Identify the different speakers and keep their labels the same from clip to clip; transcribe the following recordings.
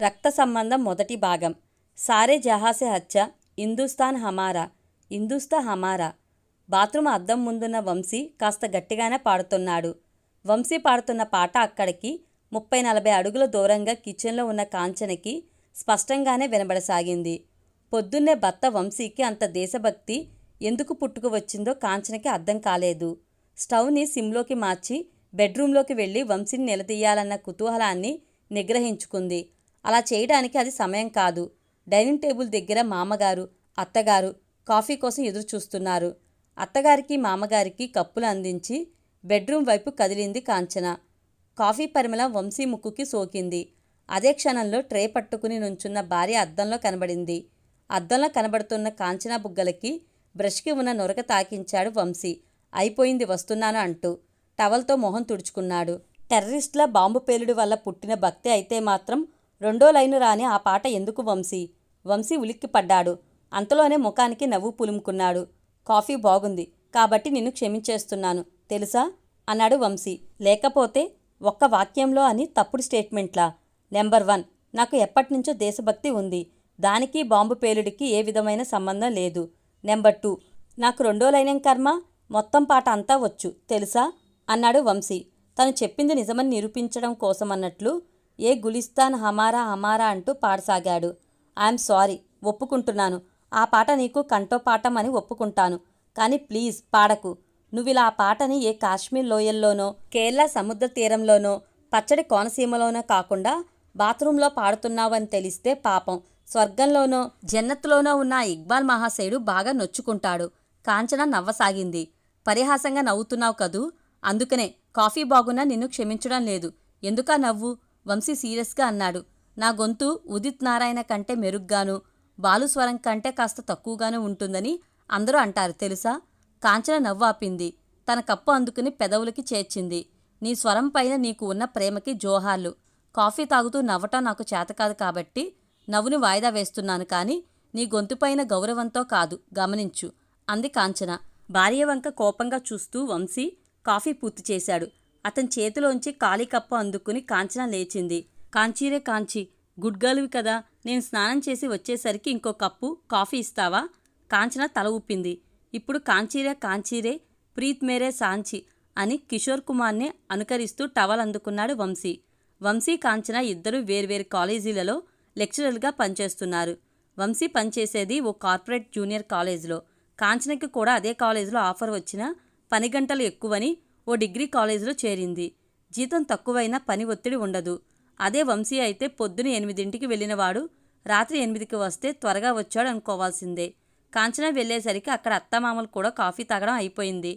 Speaker 1: రక్త సంబంధం మొదటి భాగం. సారే జహాసే హత్య హిందుస్థాన్ హమారా హిందుస్తా హమారా. బాత్రూమ్ అద్దం ముందున్న వంశీ కాస్త గట్టిగానే పాడుతున్నాడు. వంశీ పాడుతున్న పాట అక్కడికి ముప్పై నలభై అడుగుల దూరంగా కిచెన్లో ఉన్న కాంచనకి స్పష్టంగానే వినబడసాగింది. పొద్దున్నే భర్త వంశీకి అంత దేశభక్తి ఎందుకు పుట్టుకు వచ్చిందో కాంచనకి అర్థం కాలేదు. స్టవ్ని సిమ్లోకి మార్చి బెడ్రూమ్లోకి వెళ్ళి వంశీని నిలదీయాలన్న కుతూహలాన్ని నిగ్రహించుకుంది. అలా చేయడానికి అది సమయం కాదు. డైనింగ్ టేబుల్ దగ్గర మామగారు అత్తగారు కాఫీ కోసం ఎదురు చూస్తున్నారు అత్తగారికి మామగారికి కప్పులు అందించి బెడ్రూమ్ వైపు కదిలింది కాంచన. కాఫీ పరిమళం వంశీ ముక్కుకి సోకింది. అదే క్షణంలో ట్రే పట్టుకుని నుంచున్న భార్య అద్దంలో కనబడింది. అద్దంలో కనబడుతున్న కాంచన బుగ్గలకి బ్రష్కి ఉన్న నొరక తాకించాడు వంశీ. అయిపోయింది వస్తున్నాను అంటూ టవల్తో మొహం తుడుచుకున్నాడు. టెర్రరిస్టుల బాంబు పేలుడు వల్ల పుట్టిన భక్తి అయితే మాత్రం రెండో లైను రాని ఆ పాట ఎందుకు వంశీ? వంశీ ఉలిక్కిపడ్డాడు. అంతలోనే ముఖానికి నవ్వు పులుముకున్నాడు. కాఫీ బాగుంది కాబట్టి నిన్ను క్షమించేస్తున్నాను తెలుసా? అన్నాడు వంశీ. లేకపోతే ఒక్క వాక్యంలో అని తప్పుడు స్టేట్మెంట్లా? నెంబర్ వన్ నాకు ఎప్పటినుంచో దేశభక్తి ఉంది. దానికి బాంబు పేలుడికి ఏ విధమైన సంబంధం లేదు. నెంబర్ టూ నాకు రెండో లైనం కర్మ? మొత్తం పాట అంతా వచ్చు తెలుసా? అన్నాడు వంశీ. తను చెప్పింది నిజమని నిరూపించడం కోసమన్నట్లు ఏ గులిస్తాన్ హమారా హమారా అంటూ పాడసాగాడు. ఐఎమ్ సారీ ఒప్పుకుంటున్నాను. ఆ పాట నీకు కంఠోపాఠం అని ఒప్పుకుంటాను. కానీ ప్లీజ్ పాడకు. నువ్విలా ఆ పాటని ఏ కాశ్మీర్ లోయల్లోనో కేరళ సముద్ర తీరంలోనో పచ్చడి కోనసీమలోనో కాకుండా బాత్రూంలో పాడుతున్నావని తెలిస్తే పాపం. స్వర్గంలోనో జన్నత్లోనో ఉన్న ఇక్బాల్ మహాశయుడు బాగా నొచ్చుకుంటాడు. కాంచన నవ్వసాగింది. పరిహాసంగా నవ్వుతున్నావు కదూ? అందుకనే కాఫీ బాగున్నా నిన్ను క్షమించడం లేదు. ఎందుకా నవ్వు? వంశీ సీరియస్గా అన్నాడు. నా గొంతు ఉదిత్ నారాయణ కంటే మెరుగ్గాను బాలుస్వరం కంటే కాస్త తక్కువగానే ఉంటుందని అందరూ అంటారు తెలుసా? కాంచన నవ్వాపింది. తన కప్పు అందుకుని పెదవులకి చేర్చింది. నీ స్వరం పైన నీకు ఉన్న ప్రేమకి జోహార్లు. కాఫీ తాగుతూ నవ్వటం నాకు చేత కాదు కాబట్టి నవ్వుని వాయిదా వేస్తున్నాను కానీ నీ గొంతుపైన గౌరవంతో కాదు గమనించు. అంది కాంచన. భార్య వంక కోపంగా చూస్తూ వంశీ కాఫీ పూర్తి చేశాడు. అతని చేతిలోంచి ఖాళీ కప్పు అందుకుని కాంచన లేచింది. కాంచీరే కాంచి గుడ్ గర్ల్వి కదా నేను స్నానం చేసి వచ్చేసరికి ఇంకో కప్పు కాఫీ ఇస్తావా? కాంచన తల ఊపింది. ఇప్పుడు కాంచీరే కాంచీరే ప్రీత్ మేరే సాంచి అని కిషోర్ కుమార్ని అనుకరిస్తూ టవల్ అందుకున్నాడు వంశీ. వంశీ కాంచన ఇద్దరు వేర్వేరు కాలేజీలలో లెక్చరర్గా పనిచేస్తున్నారు. వంశీ పనిచేసేది ఓ కార్పొరేట్ జూనియర్ కాలేజీలో. కాంచనకి కూడా అదే కాలేజీలో ఆఫర్ వచ్చినా పని గంటలు ఎక్కువని ఓ డిగ్రీ కాలేజీలో చేరింది. జీతం తక్కువైనా పని ఒత్తిడి ఉండదు. అదే వంశీ అయితే పొద్దున ఎనిమిదింటికి వెళ్ళినవాడు రాత్రి ఎనిమిదికి వస్తే త్వరగా వచ్చాడు అనుకోవాల్సిందే. కాంచన వెళ్ళేసరికి అక్కడ అత్తమామలు కూడా కాఫీ తాగడం అయిపోయింది.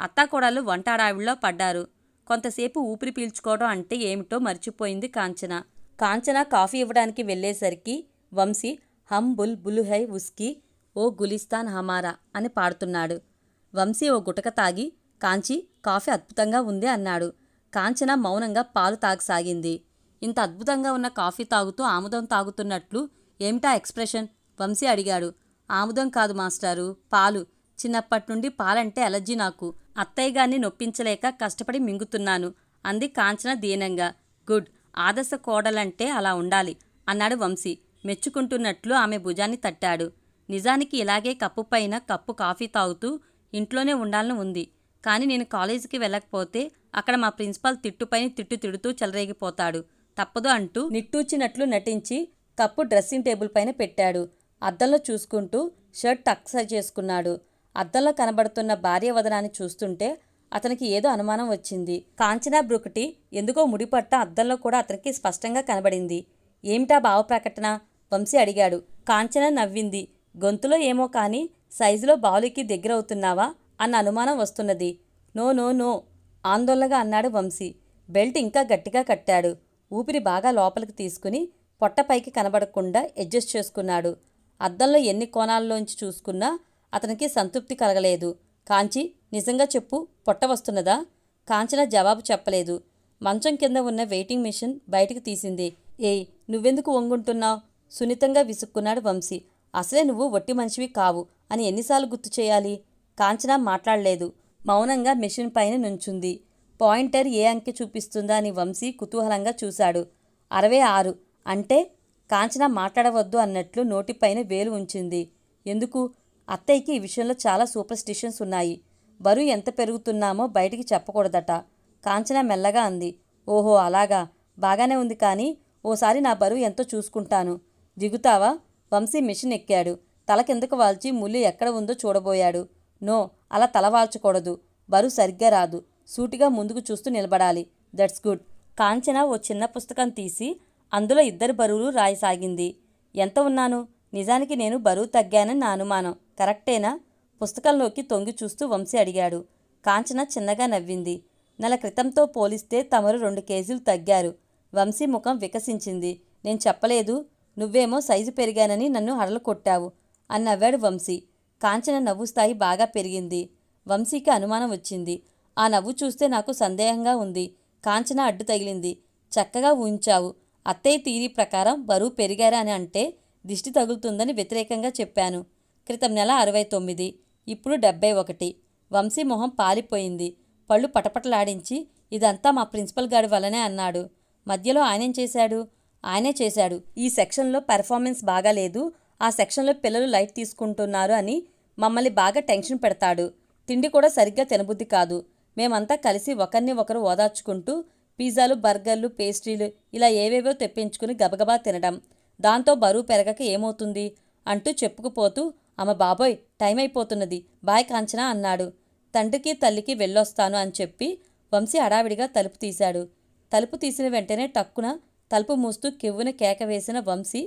Speaker 1: అత్తాకోడళ్ళు వంట అడావిడిలో పడ్డారు. కొంతసేపు ఊపిరి పీల్చుకోవడం అంటే ఏమిటో మర్చిపోయింది కాంచన. కాంచన కాఫీ ఇవ్వడానికి వెళ్ళేసరికి వంశీ హమ్ బుల్ బుల్ హై ఉస్కి ఓ గులిస్తాన్ హమారా అని పాడుతున్నాడు. వంశీ ఓ గుటక తాగి కాంచి కాఫీ అద్భుతంగా ఉంది అన్నాడు. కాంచన మౌనంగా పాలు తాగసాగింది. ఇంత అద్భుతంగా ఉన్న కాఫీ తాగుతూ ఆముదం తాగుతున్నట్లు ఏమిటా ఎక్స్ప్రెషన్? వంశీ అడిగాడు. ఆముదం కాదు మాస్టారు పాలు. చిన్నప్పటి నుండి పాలంటే అలర్జీ నాకు. అత్తయ్య గారిని నొప్పించలేక కష్టపడి మింగుతున్నాను అంది కాంచన దీనంగా. గుడ్ ఆదర్శ కోడలంటే అలా ఉండాలి అన్నాడు వంశీ. మెచ్చుకుంటున్నట్లు ఆమె భుజాన్ని తట్టాడు. నిజానికి ఇలాగే కప్పు పైన కప్పు కాఫీ తాగుతూ ఇంట్లోనే ఉండాలని ఉంది. కానీ నేను కాలేజీకి వెళ్ళకపోతే అక్కడ మా ప్రిన్సిపాల్ తిట్టుపైన తిట్టు తిడుతూ చెలరేగిపోతాడు. తప్పదు అంటూ నిట్టూచినట్లు నటించి కప్పు డ్రెస్సింగ్ టేబుల్ పైన పెట్టాడు. అద్దంలో చూసుకుంటూ షర్ట్ టక్స్ చేసుకున్నాడు. అద్దంలో కనబడుతున్న భార్య వదనాన్ని చూస్తుంటే అతనికి ఏదో అనుమానం వచ్చింది. కాంచనా బ్రుకటి ఎందుకో ముడిపట్ట అద్దంలో కూడా అతనికి స్పష్టంగా కనబడింది. ఏమిటా భావ ప్రకటన? వంశీ అడిగాడు. కాంచన నవ్వింది. గొంతులో ఏమో కానీ సైజులో బావులికి దగ్గరవుతున్నావా? అన్న అనుమానం వస్తున్నది. నో నో నో ఆందోళనగా అన్నాడు వంశీ. బెల్ట్ ఇంకా గట్టిగా కట్టాడు. ఊపిరి బాగా లోపలికి తీసుకుని పొట్టపైకి కనబడకుండా అడ్జస్ట్ చేసుకున్నాడు. అద్దంలో ఎన్ని కోణాల్లోంచి చూసుకున్నా అతనికి సంతృప్తి కలగలేదు. కాంచి నిజంగా చెప్పు పొట్ట వస్తున్నదా? కాంచన జవాబు చెప్పలేదు. మంచం కింద ఉన్న వెయిటింగ్ మిషన్ బయటికి తీసింది. ఏయ్ నువ్వెందుకు వంగుంటున్నావు? సున్నితంగా విసుక్కున్నాడు వంశీ. అసలే నువ్వు వట్టి మనిషివి కావు అని ఎన్నిసార్లు గుర్తు చేయాలి? కాంచన మాట్లాడలేదు. మౌనంగా మెషిన్ పైన నుంచుంది. పాయింటర్ ఏ అంకె చూపిస్తుందా అని వంశీ కుతూహలంగా చూశాడు. అరవై ఆరు. అంటే కాంచన మాట్లాడవద్దు అన్నట్లు నోటిపైన వేలు ఉంచింది. ఎందుకు? అత్తయ్యకి ఈ విషయంలో చాలా సూపర్ స్టిషన్స్ ఉన్నాయి. బరువు ఎంత పెరుగుతున్నామో బయటికి చెప్పకూడదట. కాంచన మెల్లగా అంది. ఓహో అలాగా. బాగానే ఉంది కానీ ఓసారి నా బరువు ఎంతో చూసుకుంటాను. దిగుతావా? వంశీ మిషన్ ఎక్కాడు. తల కిందకు వాల్చి ముళ్ళు ఎక్కడ ఉందో చూడబోయాడు. నో అలా తలవాల్చకూడదు బరు బరువు సరిగ్గా రాదు. సూటిగా ముందుకు చూస్తూ నిలబడాలి. That's good. కాంచన ఓ చిన్న పుస్తకం తీసి అందులో ఇద్దరు బరువులు రాయసాగింది. ఎంత ఉన్నాను? నిజానికి నేను బరువు తగ్గానని నా అనుమానం. కరెక్టేనా? పుస్తకంలోకి తొంగి చూస్తూ వంశీ అడిగాడు. కాంచన చిన్నగా నవ్వింది. నెల క్రితంతో పోలిస్తే తమరు రెండు కేజీలు తగ్గారు. వంశీ ముఖం వికసించింది. నేను చెప్పలేదు. నువ్వేమో సైజు పెరిగానని నన్ను హడలు కొట్టావు. అని నవ్వాడు వంశీ. కాంచన నవ్వు స్థాయి బాగా పెరిగింది. వంశీకి అనుమానం వచ్చింది. ఆ నవ్వు చూస్తే నాకు సందేహంగా ఉంది. కాంచన అడ్డు తగిలింది. చక్కగా ఊహించావు. అత్తయ్య తీరి ప్రకారం బరువు పెరిగారా అని అంటే దిష్టి తగులుతుందని వ్యతిరేకంగా చెప్పాను. క్రితం నెల అరవై తొమ్మిది. ఇప్పుడు డెబ్బై ఒకటి. వంశీ మొహం పాలిపోయింది. పళ్ళు పటపటలాడించి ఇదంతా మా ప్రిన్సిపల్ గారి వల్లనే అన్నాడు. మధ్యలో ఆయనేం చేశాడు? ఆయనే చేశాడు. ఈ సెక్షన్లో పెర్ఫార్మెన్స్ బాగాలేదు. ఆ సెక్షన్లో పిల్లలు లైట్ తీసుకుంటున్నారు అని మమ్మల్ని బాగా టెన్షన్ పెడతాడు. తిండి కూడా సరిగ్గా తినబుద్ధి కాదు. మేమంతా కలిసి ఒకరిని ఒకరు ఓదార్చుకుంటూ పిజ్జాలు బర్గర్లు పేస్ట్రీలు ఇలా ఏవేవో తెప్పించుకుని గబగబా తినడం. దాంతో బరువు పెరగక ఏమవుతుంది? అంటూ చెప్పుకుపోతూ అమ్మ బాబోయ్ టైం అయిపోతున్నది. బాయ్ కాంచనా అన్నాడు. తండ్రికి తల్లికి వెళ్ళొస్తాను అని చెప్పి వంశీ హడావిడిగా తలుపు తీశాడు. తలుపు తీసిన వెంటనే టక్కున తలుపు మూస్తూ కెవ్వున కేక వేసిన వంశీ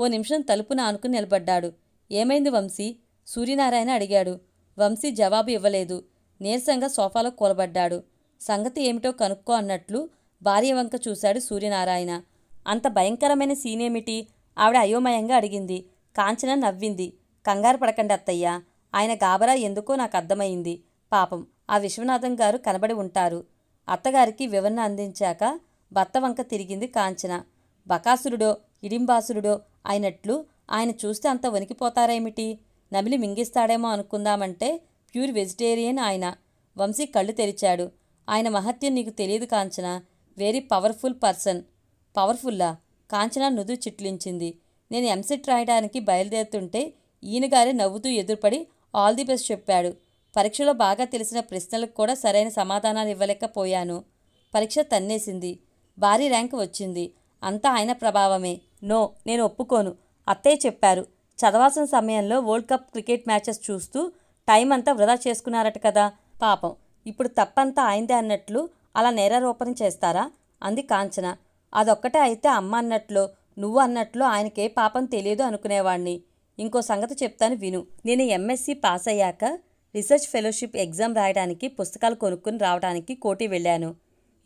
Speaker 1: ఓ నిమిషం తలుపున ఆనుకుని నిలబడ్డాడు. ఏమైంది వంశీ? సూర్యనారాయణ అడిగాడు. వంశీ జవాబు ఇవ్వలేదు. నీరసంగా సోఫాలో కూలబడ్డాడు. సంగతి ఏమిటో కనుక్కో అన్నట్లు భార్య వంక చూశాడు సూర్యనారాయణ. అంత భయంకరమైన సీనేమిటి ఆవిడ అయోమయంగా అడిగింది. కాంచన నవ్వింది. కంగారు పడకండి అత్తయ్య. ఆయన గాబరా ఎందుకో నాకు అర్థమైంది. పాపం ఆ విశ్వనాథం గారు కనబడి ఉంటారు. అత్తగారికి వివరణ అందించాక భర్త వంక తిరిగింది కాంచన. బకాసురుడో ఇడింబాసురుడో అయినట్లు ఆయన చూస్తే అంత వణికిపోతారేమిటి? నమిలి మింగిస్తాడేమో అనుకుందామంటే ప్యూర్ వెజిటేరియన్ ఆయన. వంశీ కళ్ళు తెరిచాడు. ఆయన మహత్యం నీకు తెలియదు Kanchana? Very powerful person. పవర్ఫుల్లా? Kanchana నుదురు చిట్లించింది. నేను ఎంసెట్ రాయడానికి బయలుదేరుతుంటే ఈయనగారే నవ్వుతూ ఎదురుపడి ఆల్ ది బెస్ట్ చెప్పాడు. పరీక్షలో బాగా తెలిసిన ప్రశ్నలకు కూడా సరైన సమాధానాలు ఇవ్వలేకపోయాను. పరీక్ష తన్నేసింది. భారీ ర్యాంక్ వచ్చింది. అంతా ఆయన ప్రభావమే. నో నేను ఒప్పుకోను. అత్తయ్య చెప్పారు. చదవాల్సిన సమయంలో వరల్డ్ కప్ క్రికెట్ మ్యాచెస్ చూస్తూ టైం అంతా వృధా చేసుకున్నారట కదా. పాపం. ఇప్పుడు తప్పంతా అయిందే అన్నట్లు అలా నేరారోపణ చేస్తారా? అంది కాంచన. అదొక్కటే అయితే అమ్మ అన్నట్లు నువ్వు అన్నట్లు ఆయనకే పాపం తెలియదు అనుకునేవాణ్ణి. ఇంకో సంగతి చెప్తాను విను. నేను ఎంఎస్సి పాస్ అయ్యాక రీసెర్చ్ ఫెలోషిప్ ఎగ్జామ్ రాయడానికి పుస్తకాలు కొనుక్కుని రావడానికి కోటి వెళ్ళాను.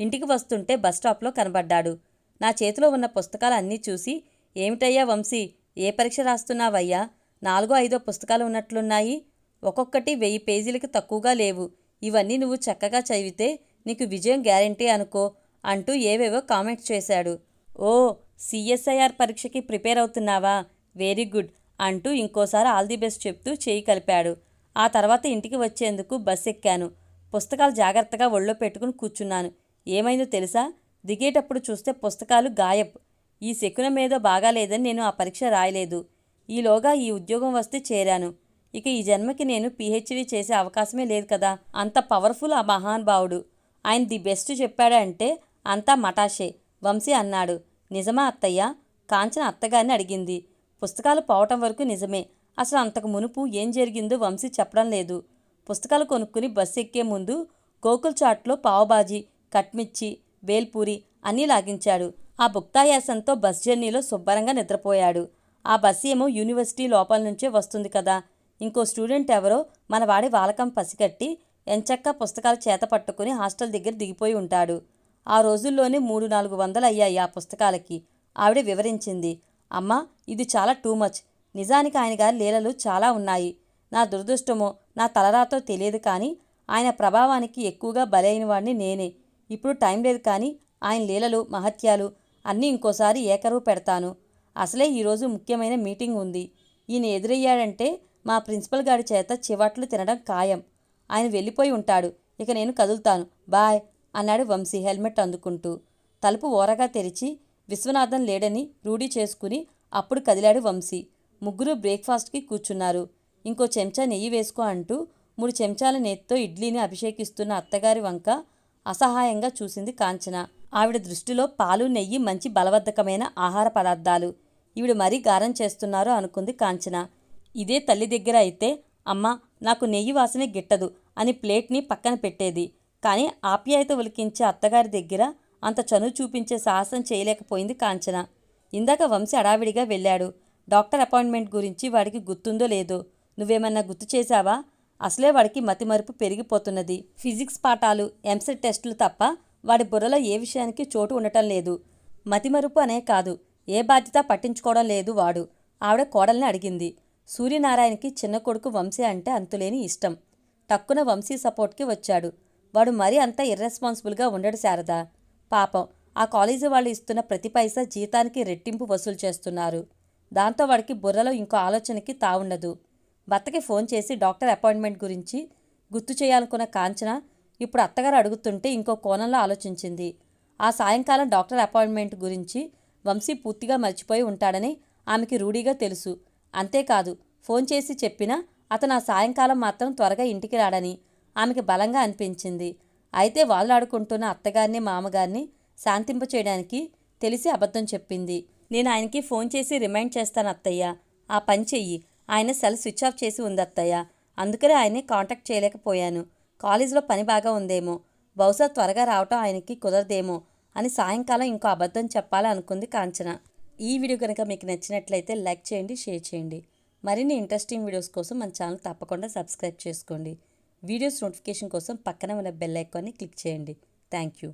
Speaker 1: ఇంటికి వస్తుంటే బస్ స్టాప్లో కనబడ్డాడు. నా చేతిలో ఉన్న పుస్తకాలు అన్నీ చూసి ఏమిటయ్యా వంశీ ఏ పరీక్ష రాస్తున్నావయ్యా? నాలుగో ఐదో పుస్తకాలు ఉన్నట్లున్నాయి. ఒక్కొక్కటి వెయ్యి పేజీలకి తక్కువగా లేవు. ఇవన్నీ నువ్వు చక్కగా చదివితే నీకు విజయం గ్యారంటీ అనుకో అంటూ ఏవేవో కామెంట్ చేశాడు. ఓ సిఎస్ఐఆర్ పరీక్షకి ప్రిపేర్ అవుతున్నావా? వెరీ గుడ్ అంటూ ఇంకోసారి ఆల్ ది బెస్ట్ చెప్తూ చేయి కలిపాడు. ఆ తర్వాత ఇంటికి వచ్చేందుకు బస్ ఎక్కాను పుస్తకాలు జాగ్రత్తగా ఒళ్ళో పెట్టుకుని కూర్చున్నాను. ఏమైందో తెలుసా? దిగేటప్పుడు చూస్తే పుస్తకాలు గాయబ్. ఈ శకునం ఏదో బాగాలేదని నేను ఆ పరీక్ష రాయలేదు. ఈలోగా ఈ ఉద్యోగం వస్తే చేరాను. ఇక ఈ జన్మకి నేను పిహెచ్డీ చేసే అవకాశమే లేదు కదా. అంత పవర్ఫుల్ ఆ మహానుభావుడు ఆయన ది బెస్ట్ చెప్పాడు అంటే అంతా మటాషే వంశీ అన్నాడు. నిజమా అత్తయ్య? కాంచన అత్తగారిని అడిగింది. పుస్తకాలు పోవటం వరకు నిజమే. అసలు అంతకు మునుపు ఏం జరిగిందో వంశీ చెప్పడం లేదు. పుస్తకాలు కొనుక్కుని బస్సు ఎక్కే ముందు గోకుల్ చాట్లో పావుబాజీ కట్మిర్చి బేల్పూరి అన్నీ లాగించాడు. ఆ భుక్తాయాసంతో బస్ జర్నీలో శుభ్రంగా నిద్రపోయాడు. ఆ బస్సు ఏమో యూనివర్సిటీ లోపల నుంచే వస్తుంది కదా. ఇంకో స్టూడెంట్ ఎవరో మన వాడి వాలకం పసిగట్టి ఎంచక్క పుస్తకాలు చేత పట్టుకుని హాస్టల్ దగ్గర దిగిపోయి ఉంటాడు. ఆ రోజుల్లోనే మూడు నాలుగు వందలు అయ్యాయి ఆ పుస్తకాలకి. ఆవిడ వివరించింది. అమ్మా ఇది చాలా టూ మచ్. నిజానికి ఆయన గారి లీలలు చాలా ఉన్నాయి. నా దురదృష్టమో నా తలరాతో తెలియదు కానీ ఆయన ప్రభావానికి ఎక్కువగా బలైన వాడిని నేనే. ఇప్పుడు టైం లేదు కానీ ఆయన లీలలు మహత్యాలు అన్నీ ఇంకోసారి ఏకరువు పెడతాను. అసలే ఈరోజు ముఖ్యమైన మీటింగ్ ఉంది. ఈయన ఎదురయ్యాడంటే మా ప్రిన్సిపల్ గారి చేత చివాట్లు తినడం ఖాయం. ఆయన వెళ్ళిపోయి ఉంటాడు. ఇక నేను కదులుతాను. బాయ్ అన్నాడు వంశీ హెల్మెట్ అందుకుంటూ. తలుపు ఓరగా తెరిచి విశ్వనాథం లేడని రూఢీ చేసుకుని అప్పుడు కదిలాడు వంశీ. ముగ్గురు బ్రేక్ఫాస్ట్కి కూర్చున్నారు. ఇంకో చెంచా నెయ్యి వేసుకో అంటూ మూడు చెంచాల నేత్తో ఇడ్లీని అభిషేకిస్తున్న అత్తగారి వంక అసహాయంగా చూసింది కాంచన. ఆవిడ దృష్టిలో పాలు నెయ్యి మంచి బలవర్ధకమైన ఆహార పదార్థాలు. ఈవిడ మరీ గారం చేస్తున్నారు అనుకుంది కాంచన. ఇదే తల్లి దగ్గర అయితే అమ్మా నాకు నెయ్యి వాసనే గిట్టదు అని ప్లేట్ని పక్కన పెట్టేది. కానీ ఆప్యాయత ఒలికించే అత్తగారి దగ్గర అంత చనువు చూపించే సాహసం చేయలేకపోయింది కాంచన. ఇందాక వంశీ అడావిడిగా వెళ్ళాడు. డాక్టర్ అపాయింట్మెంట్ గురించి వాడికి గుర్తుందో లేదో నువ్వేమన్నా గుర్తు చేశావా? అసలే వాడికి మతిమరుపు పెరిగిపోతున్నది. ఫిజిక్స్ పాఠాలు ఎంసెట్ టెస్టులు తప్ప వాడి బుర్రలో ఏ విషయానికి చోటు ఉండటం లేదు. మతిమరుపు అనే కాదు. ఏ బాధ్యత పట్టించుకోవడం లేదు వాడు. ఆవిడ కోడల్ని అడిగింది. సూర్యనారాయణకి చిన్న కొడుకు వంశీ అంటే అంతులేని ఇష్టం. టక్కున వంశీ సపోర్ట్కి వచ్చాడు. వాడు మరీ అంత ఇర్రెస్పాన్సిబుల్గా ఉండడు శారదా. పాపం. ఆ కాలేజీ వాళ్ళు ఇస్తున్న ప్రతి పైసా జీతానికి రెట్టింపు వసూలు చేస్తున్నారు. దాంతో వాడికి బుర్రలో ఇంకో ఆలోచనకి తావుండదు. భర్తకి ఫోన్ చేసి డాక్టర్ అపాయింట్మెంట్ గురించి గుర్తు చేయాలనుకున్న కాంచన ఇప్పుడు అత్తగారు అడుగుతుంటే ఇంకో కోణంలో ఆలోచించింది. ఆ సాయంకాలం డాక్టర్ అపాయింట్మెంట్ గురించి వంశీ పూర్తిగా మర్చిపోయి ఉంటాడని ఆమెకి రూఢీగా తెలుసు. అంతేకాదు ఫోన్ చేసి చెప్పినా అతను ఆ సాయంకాలం మాత్రం త్వరగా ఇంటికి రాడని ఆమెకి బలంగా అనిపించింది. అయితే వాళ్ళు ఆడుకుంటున్న అత్తగారిని మామగారిని శాంతింప చేయడానికి తెలిసి అబద్ధం చెప్పింది. నేను ఆయనకి ఫోన్ చేసి రిమైండ్ చేస్తాను అత్తయ్య. ఆ పని చెయ్యి. ఆయన సెల్ స్విచ్ ఆఫ్ చేసి ఉంది అత్తయ్య. అందుకనే ఆయన్ని కాంటాక్ట్ చేయలేకపోయాను. కాలేజీలో పని బాగా ఉందేమో బహుశా త్వరగా రావటం ఆయనకి కుదరదేమో అని సాయంకాలం ఇంకో అబద్ధం చెప్పాలి అనుకుంది కాంచన. ఈ వీడియో కనుక మీకు నచ్చినట్లయితే లైక్ చేయండి షేర్ చేయండి. మరిన్ని ఇంట్రెస్టింగ్ వీడియోస్ కోసం మన ఛానల్ తప్పకుండా సబ్స్క్రైబ్ చేసుకోండి. వీడియోస్ నోటిఫికేషన్ కోసం పక్కన ఉన్న బెల్ ఐకాన్ని క్లిక్ చేయండి. Thank you.